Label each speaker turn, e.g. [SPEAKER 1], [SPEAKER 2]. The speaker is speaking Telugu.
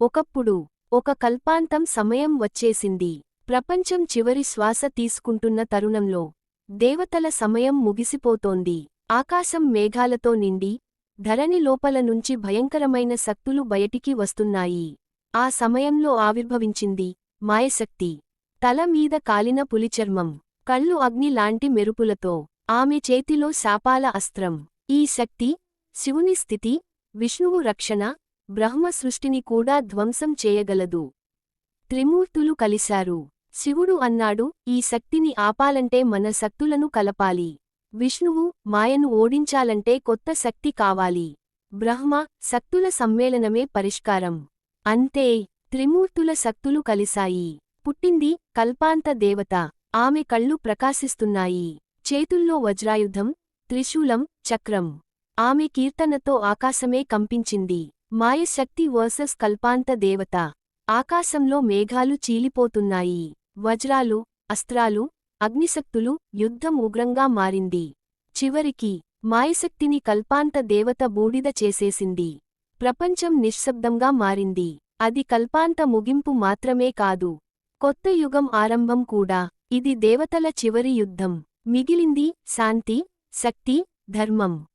[SPEAKER 1] ఒకప్పుడు ఒక కల్పాంతం సమయం వచ్చేసింది. ప్రపంచం చివరి శ్వాస తీసుకుంటున్న తరుణంలో దేవతల సమయం ముగిసిపోతోంది. ఆకాశం మేఘాలతో నిండి ధరణి లోపల నుంచి భయంకరమైన శక్తులు బయటికి వస్తున్నాయి. ఆ సమయంలో ఆవిర్భవించింది మాయశక్తి. తల మీద కాలిన పులిచర్మం కళ్ళు అగ్ని లాంటి మెరుపులతో ఆమె చేతిలో శాపాల అస్త్రం. ఈ శక్తి శివుని స్థితి విష్ణువు రక్షణ బ్రహ్మ సృష్టిని కూడా ధ్వంసం చేయగలదు. త్రిమూర్తులు కలిశారు. శివుడు అన్నాడు ఈ శక్తిని ఆపాలంటే మన శక్తులను కలపాలి. విష్ణువు మాయను ఓడించాలంటే కొత్త శక్తి కావాలి. బ్రహ్మ శక్తుల సమ్మేళనమే పరిష్కారం. అంతే త్రిమూర్తుల శక్తులు కలిశాయి. పుట్టింది కల్పాంత దేవత. ఆమె కళ్ళు ప్రకాశిస్తున్నాయి. చేతుల్లో వజ్రాయుధం త్రిశూలం చక్రం. ఆమె కీర్తనతో ఆకాశమే కంపించింది. మాయశక్తి వర్సెస్ కల్పాంత దేవత. ఆకాశంలో మేఘాలు చీలిపోతున్నాయి. వజ్రాలు అస్త్రాలు అగ్నిశక్తులు యుద్ధం ఉగ్రంగా మారింది. చివరికి మాయశక్తిని కల్పాంత దేవత బూడిద చేసేసింది. ప్రపంచం నిశ్శబ్దంగా మారింది. అది కల్పాంత ముగింపు మాత్రమే కాదు. కొత్త యుగం ఆరంభం కూడా. ఇది దేవతల చివరి యుద్ధం. మిగిలింది శాంతి శక్తి ధర్మం.